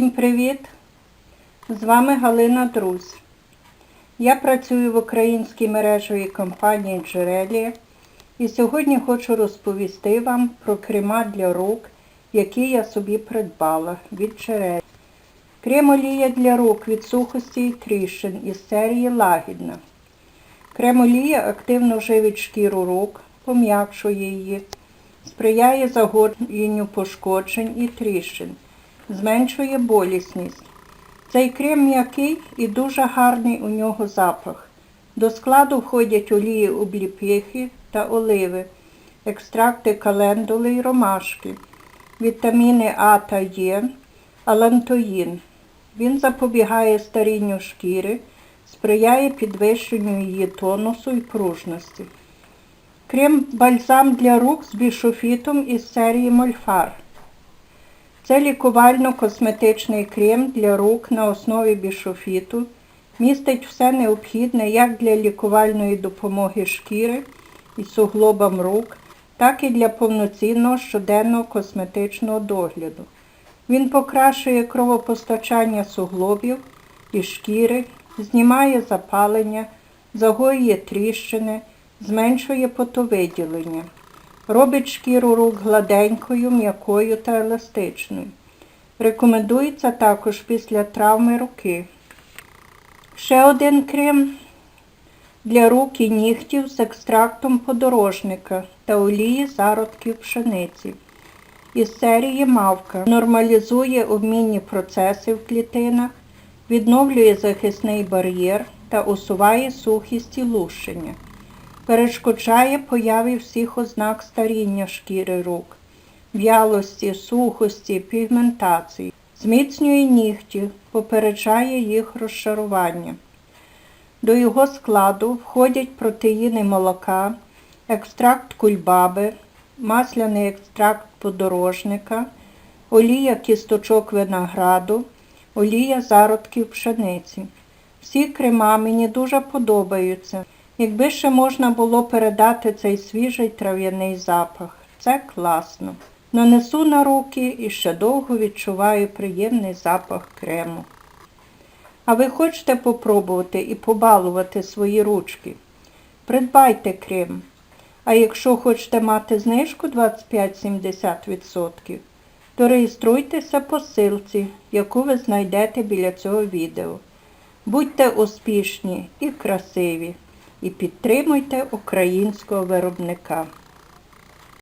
привіт! З вами Галина Друзь. Я працюю в українській мережевій компанії Джерелія і сьогодні хочу розповісти вам про крема для рук, які я собі придбала від Джерелі. Крем олія для рук від сухості і тріщин із серії Лагідна. Крем олія активно живить шкіру рук, пом'якшує її, сприяє загоєнню пошкоджень і тріщин, зменшує болісність. Цей крем м'який і дуже гарний у нього запах. До складу входять олії обліпихи та оливи, екстракти календули і ромашки, вітаміни А та Е, алантоїн. Він запобігає старінню шкіри, сприяє підвищенню її тонусу і пружності. Крем бальзам для рук з бішофітом із серії Мольфар. Це лікувально-косметичний крем для рук на основі бішофіту. Містить все необхідне як для лікувальної допомоги шкіри і суглобам рук, так і для повноцінного щоденного косметичного догляду. Він покращує кровопостачання суглобів і шкіри, знімає запалення, загоює тріщини, зменшує потовиділення. Робить шкіру рук гладенькою, м'якою та еластичною. Рекомендується також після травми руки. Ще один крем для рук і нігтів з екстрактом подорожника та олії зародків пшениці. Із серії Мавка нормалізує обмінні процеси в клітинах, відновлює захисний бар'єр та усуває сухість і лущення перешкоджає появі всіх ознак старіння шкіри рук, в'ялості, сухості, пігментації, зміцнює нігті, попереджає їх розшарування. До його складу входять протеїни молока, екстракт кульбаби, масляний екстракт подорожника, олія кісточок винограду, олія зародків пшениці. Всі крема мені дуже подобаються. Якби ще можна було передати цей свіжий трав'яний запах, це класно. Нанесу на руки і ще довго відчуваю приємний запах крему. А ви хочете попробувати і побалувати свої ручки? Придбайте крем. А якщо хочете мати знижку 25-70%, то реєструйтеся по ссылці, яку ви знайдете біля цього відео. Будьте успішні і красиві! І підтримуйте українського виробника.